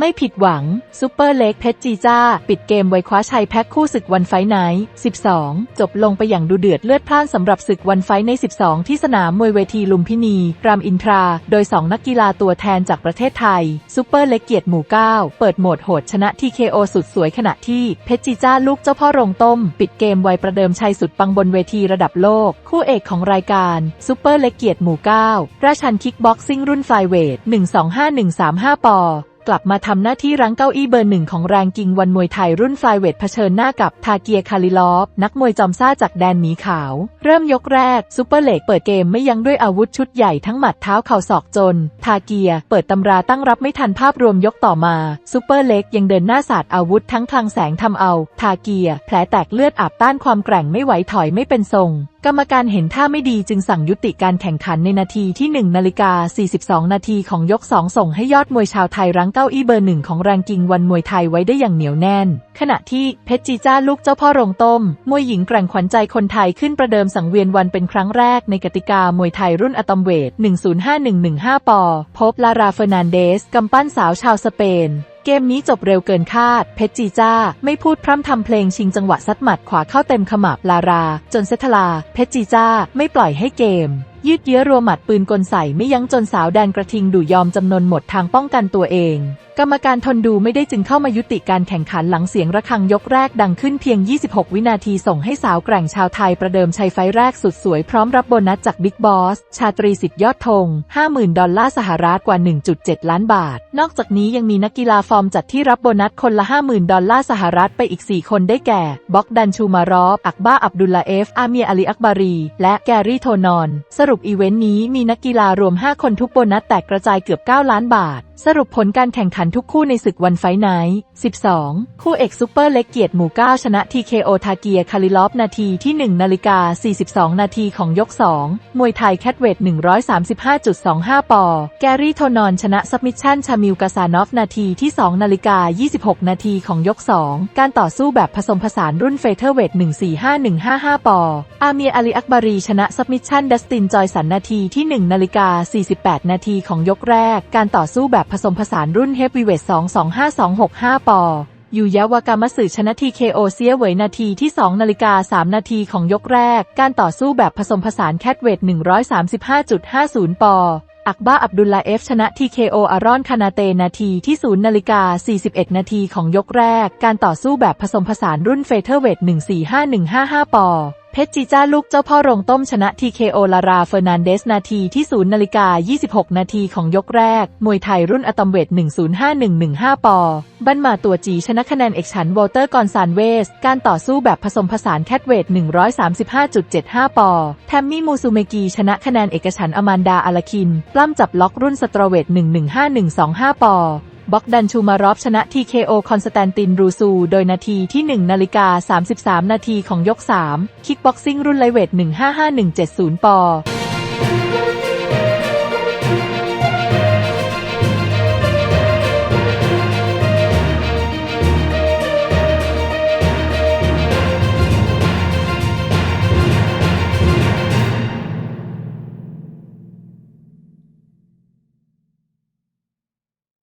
ไม่ผิดหวัง ซูเปอร์เล็กเพชรจีจ้า ปิดเกมไว้คว้าชัยแพ็คคู่ศึกวันไฟไนท์12 จบลงไปอย่างดูเดือดเลือดพล่านสำหรับศึกวันไฟใน 12 ที่สนามมวยเวทีลุมพินี รามอินทรา โดย 2 นักกีฬาตัวแทนจากประเทศไทย ซูเปอร์เล็กเกียรติหมู่ 9 เปิดโหมดโหดชนะ TKO สุดสวยขณะที่ เพชรจีจ้าลูกเจ้าพ่อโรงต้ม ปิดเกมไวประเดิมชัยสุดปังบนเวทีระดับโลก คู่เอกของรายการซูเปอร์เล็กเกียรติหมู่ 9 ราชันคิกบ็อกซิ่งรุ่นไฟเวท 125135 ปอ กลับมาทำหน้าที่รั้งเก้าอี้เบอร์หนึ่งของแรงกิงวันมวยไทยรุ่นไฟเวทเผชิญหน้ากับทาเกียคาลิลอฟ นักมวยจอมซ่าจากแดนหมีขาว เริ่มยกแรกซูเปอร์เลกเปิดเกมไม่ยั้งด้วยอาวุธชุดใหญ่ทั้งหมัดเท้าเข่าศอกจน ทาเกียเปิดตำราตั้งรับไม่ทันภาพรวมยกต่อมาซูเปอร์เลกยังเดินหน้าสาดอาวุธทั้งคลังแสงทำเอา ทาเกียแผลแตกเลือดอาบต้านความแกร่งไม่ไหวถอยไม่เป็นทรงกรรมการเห็นท่าไม่ดีจึงสั่งยุติการแข่งขันในนาทีที่1นาฬิกา42 นาทีของยก 2 ส่งให้ยอดมวยชาวไทยรั้งเก้าอี้เบอร์หนึ่งของแรงกิงวันมวยไทยไว้ได้อย่างเหนียวแน่น ขณะที่เพชรจีจ้าลูกเจ้าพ่อโรงต้ม มวยหญิงแกร่งขวัญใจคนไทยขึ้นประเดิมสังเวียนวันเป็นครั้งแรกในกติกามวยไทยรุ่นอะตอมเวท 105115 ปอ พบลาราเฟอร์นันเดสกำปั้นสาวชาวสเปนเกมนี้จบเร็วเกินคาด เพชรจีจ้า ไม่พูดพร่ำทำเพลงชิงจังหวะซัดหมัดขวาเข้าเต็มขมับลารา จนเซทลา เพชรจีจ้า ไม่ปล่อยให้เกม ยืดเยื้อรัวหมัดปืนกลใส่ไม่ยั้งจนสาวแดนกระทิงดุยอมจำนนหมดทางป้องกันตัวเอง กรรมการทนดูไม่ได้จึงเข้ามายุติการแข่งขันหลังเสียงระฆังยกแรกดังขึ้นเพียง 26 วินาทีส่งให้สาวแกร่งชาวไทยประเดิมชัยไฟแรกสุดสวยพร้อมรับโบนัสจากบิ๊กบอส ชาตรีสิทธิ์ยอดธง 50,000 ดอลลาร์สหรัฐกว่า 1.7 ล้านบาท นอกจากนี้ยังมีนักกีฬาฟอร์มจัดที่รับโบนัสคนละ 50,000 ดอลลาร์สหรัฐไปอีก 4 คนได้แก่บ็อกดันชูมารอฟอักบ้าอับดุลลาเอฟ อาเมียอาลีอักบารี และแกรี่โทนอน สรุปอีเวนต์นี้มีนักกีฬารวม 5 คนทุกโบนัสแตกกระจายเกือบ 9 ล้านบาท สรุปผลการแข่งขันทุกคู่ในศึกวันไฟไนท์12 คู่เอกซูเปอร์เล็กเกียรติหมู่9ชนะ TKO ทาเกียคาลิลอฟนาทีที่ 1 นาฬิกา 42 นาทีของยก 2 มวยไทยแคทเวท 135.25 ปอ แกรี่โทนอนชนะซับมิชชั่นชามิลกาซานอฟนาทีที่ 2 นาฬิกา 26 นาทีของยก 2 การต่อสู้แบบผสมผสานรุ่นเฟเธอร์เวท 145155 ปอ อาเมียอาลีอักบารีชนะซับมิชชั่นดัสตินจอยสันนาทีที่ 1 นาฬิกา 48 นาทีของยกแรก การต่อสู้แบบผสมผสานรุ่นเฮฟวีเวท225265 ปอ ยูยาวากามสึชนะทีเคโอเซียเหวยนาทีที่ 2 นาฬิกา 3 นาทีของยกแรก การต่อสู้แบบผสมผสานแคทเวท135.50 ปอ อักบ้าอับดุลลาเอฟชนะ TKO อารอนคานาเตนาทีที่ 0 นาฬิกา 41 นาทีของยกแรก การต่อสู้แบบผสมผสานรุ่นเฟเธอร์เวท145155 ปอ เพชรจีจ้าลูกเจ้าพ่อโรงต้มชนะ TKO ลาราเฟอร์นันเดสนาทีที่ 0 นาฬิกา 26 นาทีของยกแรก มวยไทยรุ่นอะตอมเวท 105115 ปอ บันมาตัวจีชนะคะแนนเอกฉันวอลเตอร์กอนซานเวส การต่อสู้แบบผสมผสานแคทเวท 135.75 ปอ แทมมี่มูซูเมกีชนะคะแนนเอกฉันอมานดาอาลาคิน ปล้ำจับล็อกรุ่นสตรเวท 115125 ปอ บ็อกดันชูมารอฟชนะ TKO คอนสแตนตินรูซู โดยนาทีที่ 1 นาฬิกา 33 นาทีของยก 3 คิกบ็อกซิ่งรุ่นไลเวท 155170 ปอ